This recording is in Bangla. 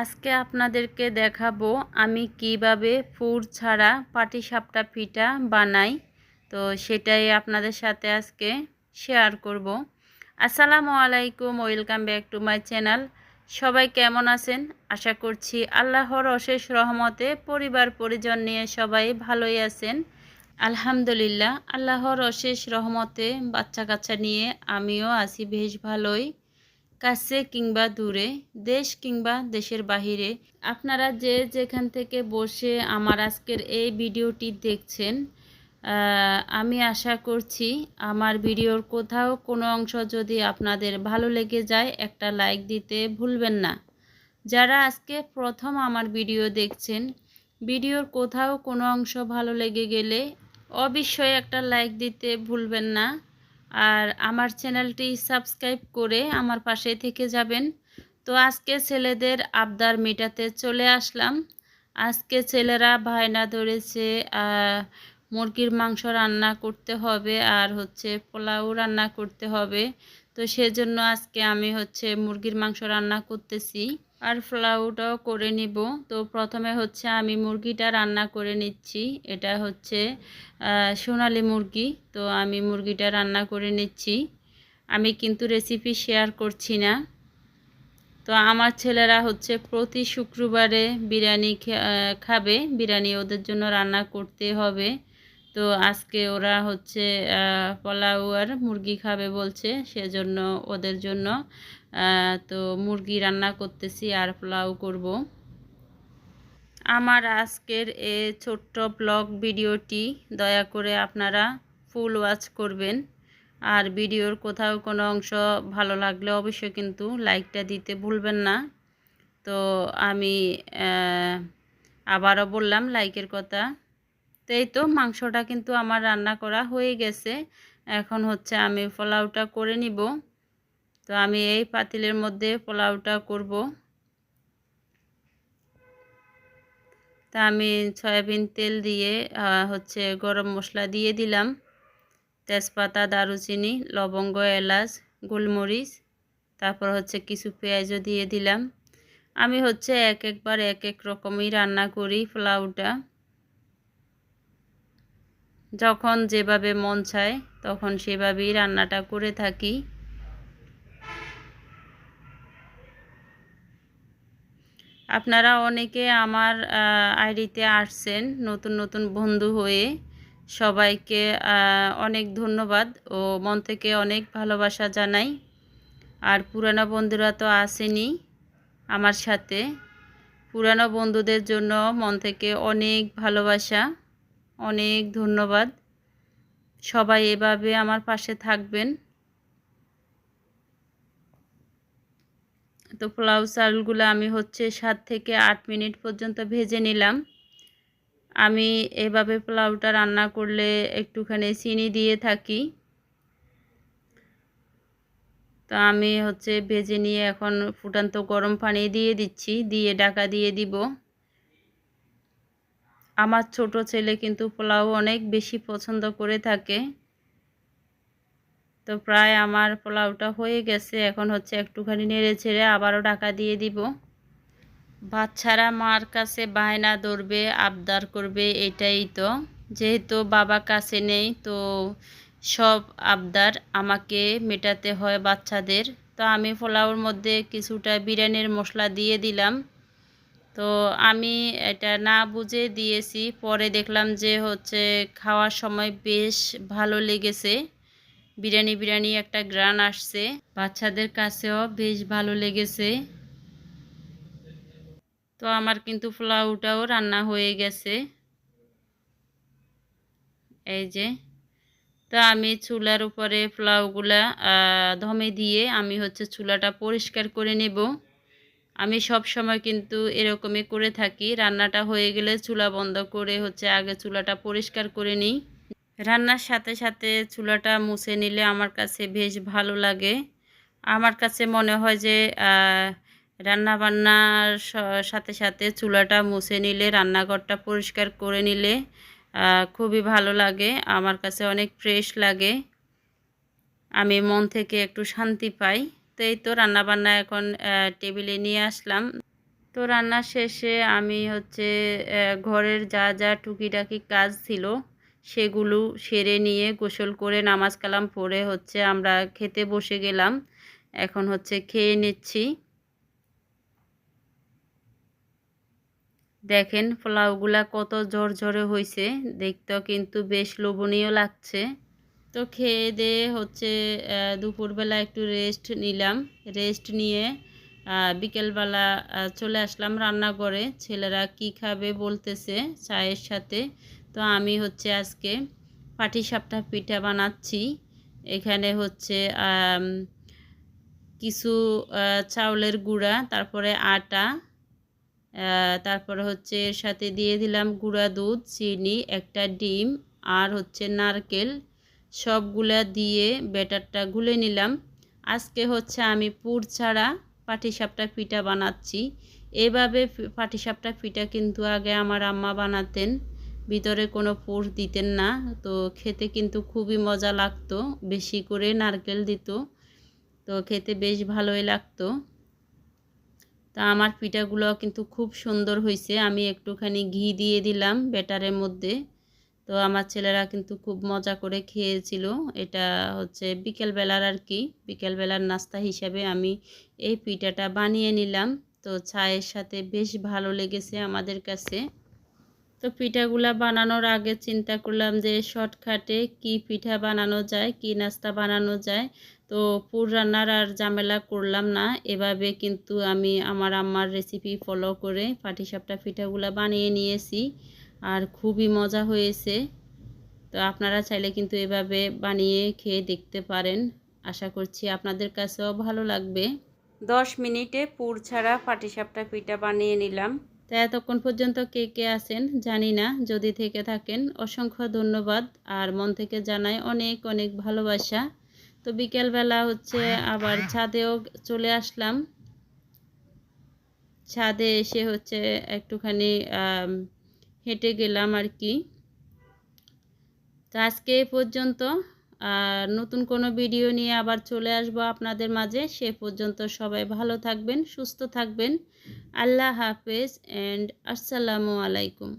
আজকে আপনাদেরকে দেখাবো আমি কীভাবে ফুর ছাড়া পাটিসাপটা পিঠা বানাই। তো সেটাই আপনাদের সাথে আজকে শেয়ার করব। আসসালামু আলাইকুম, welcome back to my channel. সবাই কেমন আছেন? আশা করছি আল্লাহর অশেষ রহমতে পরিবার পরিজন নিয়ে সবাই ভালোই আছেন। আলহামদুলিল্লাহ, আল্লাহর অশেষ রহমতে বাচ্চা কাচ্চা নিয়ে আমিও আছি বেশ ভালোই। কাছে কিংবা দূরে, দেশ কিংবা দেশের বাহিরে, আপনারা যে যেখান থেকে বসে আমার আজকের এই ভিডিওটি দেখছেন আমি আশা করছি আমার ভিডিওর কোথাও কোনো অংশ যদি আপনাদের ভালো লেগে যায়, একটা লাইক দিতে ভুলবেন না। যারা আজকে প্রথম আমার ভিডিও দেখছেন, ভিডিওর কোথাও কোনো অংশ ভালো লেগে গেলে অবশ্যই একটা লাইক দিতে ভুলবেন না। আর আমার চ্যানেলটি সাবস্ক্রাইব করে আমার পাশে থেকে যাবেন। তো আজকে ছেলেদের আবদার মেটাতে চলে আসলাম। আজকে ছেলেরা ভাইনা ধরেছে মুরগির মাংস রান্না করতে হবে আর হচ্ছে পোলাও রান্না করতে হবে। তো সেজন্য আজকে আমি হচ্ছে মুরগির মাংস রান্না করতেছি। আর পোলাওটাও করে নিব। তো প্রথমে হচ্ছে আমি মুরগিটা রান্না করে নিচ্ছি। এটা হচ্ছে সোনালি মুরগি। তো আমি মুরগিটা রান্না করে নিচ্ছি। আমি কিন্তু রেসিপি শেয়ার করছি না। তো আমার ছেলেরা হচ্ছে প্রতি শুক্রবারে বিরিয়ানি খাবে। বিরিয়ানি ওদের জন্য রান্না করতে হবে। তো আজকে ওরা হচ্ছে পোলাও আর মুরগি খাবে বলছে, সেজন্য ওদের জন্য তো মুরগি রান্না করতেছি আর পোলাও করব। আমার আজকের এ ছোট্ট ব্লগ ভিডিওটি দয়া করে আপনারা ফুল ওয়াচ করবেন। আর ভিডিওর কোথাও কোনো অংশ ভালো লাগলে অবশ্যই কিন্তু লাইকটা দিতে ভুলবেন না। তো আমি আবারও বললাম লাইকের কথা। তো এই তো মাংসটা কিন্তু আমার রান্না করা হয়ে গেছে। এখন হচ্ছে আমি পোলাওটা করে নিব। তো আমি এই পাতিলের মধ্যে পোলাওটা করব। তা আমি সয়াবিন তেল দিয়ে হচ্ছে গরম মশলা দিয়ে দিলাম। তেজপাতা, দারুচিনি, লবঙ্গ, এলাচ, গোলমরিচ, তারপর হচ্ছে কিছু পেঁয়াজও দিয়ে দিলাম। আমি হচ্ছে এক একবার এক এক রকমই রান্না করি পোলাওটা। যখন যেভাবে মন চায় তখন সেভাবেই রান্নাটা করে থাকি। আপনারা অনেকে আমার আইডিতে আসছেন নতুন নতুন বন্ধু হয়ে। সবাইকে অনেক ধন্যবাদ ও মন থেকে অনেক ভালোবাসা জানাই। আর পুরানো বন্ধুরা তো আসেনি আমার সাথে। পুরানো বন্ধুদের জন্য মন থেকে অনেক ভালোবাসা, অনেক ধন্যবাদ। সবাই এভাবে আমার পাশে থাকবেন। তো পোলাও চালগুলো আমি হচ্ছে সাত থেকে আট মিনিট পর্যন্ত ভেজে নিলাম। আমি এভাবে পোলাওটা রান্না করলে একটুখানি চিনি দিয়ে থাকি। তো আমি হচ্ছে ভেজে নিয়ে এখন ফুটান্ত গরম পানি দিয়ে দিচ্ছি, দিয়ে ডাকা দিয়ে দিব। আমার ছোট ছেলে কিন্তু পোলাও অনেক বেশি পছন্দ করে থাকে। তো প্রায় আমার পোলাওটা হয়ে গেছে। এখন হচ্ছে একটুখানি নেড়ে ছেড়ে আবারও ঢাকা দিয়ে দিব। বাচ্চারা মার কাছে বায়না ধরবে, আবদার করবে, এটাই তো। যেহেতু বাবা কাছে নেই, তো সব আবদার আমাকে মেটাতে হয় বাচ্চাদের। তো আমি পোলাওর মধ্যে কিছুটা বিরিয়ানির মশলা দিয়ে দিলাম। তো আমি এটা না বুঝে দিয়েছি। পরে দেখলাম যে হচ্ছে খাওয়ার সময় বেশ ভালো লেগেছে। বিরিয়ানি বিরিয়ানি একটা গ্রান আসছে। বাচ্চাদের কাছেও বেশ ভালো লেগেছে। তো আমার কিন্তু পোলাওটাও রান্না হয়ে গেছে। এই যে, তো আমি চুলার উপরে পোলাওগুলা ধমে দিয়ে আমি হচ্ছে চুলাটা পরিষ্কার করে নেব। আমি সব সময় কিন্তু এরকমই করে থাকি। রান্নাটা হয়ে গেলে চুলা বন্ধ করে হচ্ছে আগে চুলাটা পরিষ্কার করে নিই। রান্নার সাথে সাথে চুলাটা মুছে নিলে আমার কাছে বেশ ভালো লাগে। আমার কাছে মনে হয় যে রান্না বান্নার সাথে সাথে চুলাটা মুছে নিলে, রান্নাঘরটা পরিষ্কার করে নিলে খুবই ভালো লাগে। আমার কাছে অনেক ফ্রেশ লাগে। আমি মন থেকে একটু শান্তি পাই। তো এই তো রান্নাবান্না এখন টেবিলে নিয়ে আসলাম। তো রান্না শেষে আমি হচ্ছে ঘরের যা যা টুকিটাকি কাজ ছিল সেগুলো সেরে নিয়ে গোসল করে নামাজ কালাম পড়ে হচ্ছে আমরা খেতে বসে গেলাম। এখন হচ্ছে খেয়ে নিচ্ছি। দেখেন পোলাওগুলা কত ঝরঝরে হয়েছে দেখতেও কিন্তু বেশ লোভনীয় লাগছে। তো খেয়ে দিয়ে হচ্ছে দুপুরবেলা একটু রেস্ট নিলাম। রেস্ট নিয়ে বিকেলবেলা চলে আসলাম রান্নাঘরে। ছেলেরা কি খাবে বলতেছে চায়ের সাথে। তো আমি হচ্ছে আজকে পাটিসাপটা পিঠা বানাচ্ছি। এখানে হচ্ছে কিছু চাউলের গুঁড়া, তারপরে আটা তারপরে হচ্ছে এর সাথে দিয়ে দিলাম গুঁড়া দুধ, চিনি, একটা ডিম আর হচ্ছে নারকেল। সবগুলা দিয়ে ব্যাটারটা গুলে নিলাম। আজকে হচ্ছে আমি পুর ছাড়া পাটিসাপটা পিঠা বানাচ্ছি। এভাবে পাটিসাপটা পিঠা কিন্তু আগে আমার আম্মা বানাতেন। ভিতরে কোনো পুর দিতেন না। তো খেতে কিন্তু খুবই মজা লাগতো। বেশি করে নারকেল দিত। তো খেতে বেশ ভালোই লাগতো। তা আমার পিঠাগুলো কিন্তু খুব সুন্দর হয়েছে আমি একটুখানি ঘি দিয়ে দিলাম ব্যাটারের মধ্যে। তো আমার ছেলেরা কিন্তু খুব মজা করে খেয়েছিল। এটা হচ্ছে বিকেলবেলার আর কি বিকেলবেলার নাস্তা হিসাবে আমি এই পিঠাটা বানিয়ে নিলাম। তো চায়ের সাথে বেশ ভালো লেগেছে আমাদের কাছে। তো পিঠাগুলা বানানোর আগে চিন্তা করলাম যে শর্টকাটে কি পিঠা বানানো যায়, কি নাস্তা বানানো যায়। তো পুর রান্নার আর ঝামেলা করলাম না। এভাবে কিন্তু আমি আমার আম্মার রেসিপি ফলো করে পাটিসাপটা পিঠাগুলা বানিয়ে নিয়েছি। আর খুবই মজা হয়েছে। তো আপনারা চাইলে কিন্তু এভাবে বানিয়ে খেয়ে দেখতে পারেন। আশা করছি আপনাদের কাছেও ভালো লাগবে। দশ মিনিটে পুর ছাড়া পাটিসাপটা পিঠা বানিয়ে নিলাম। তা এতক্ষণ পর্যন্ত কে কে আছেন জানি না যদি থেকে থাকেন অসংখ্য ধন্যবাদ। আর মন থেকে জানাই অনেক অনেক ভালোবাসা। তো বিকেলবেলা হচ্ছে আবার ছাদেও চলে আসলাম। ছাদে এসে হচ্ছে একটুখানি হেঁটে গেলাম আর কি। তো আজকে এ পর্যন্ত, আর নতুন কোনো ভিডিও নিয়ে আবার চলে আসব আপনাদের মাঝে। সে পর্যন্ত সবাই ভালো থাকবেন, সুস্থ থাকবেন। আল্লাহ হাফেজ অ্যান্ড আসসালামু আলাইকুম।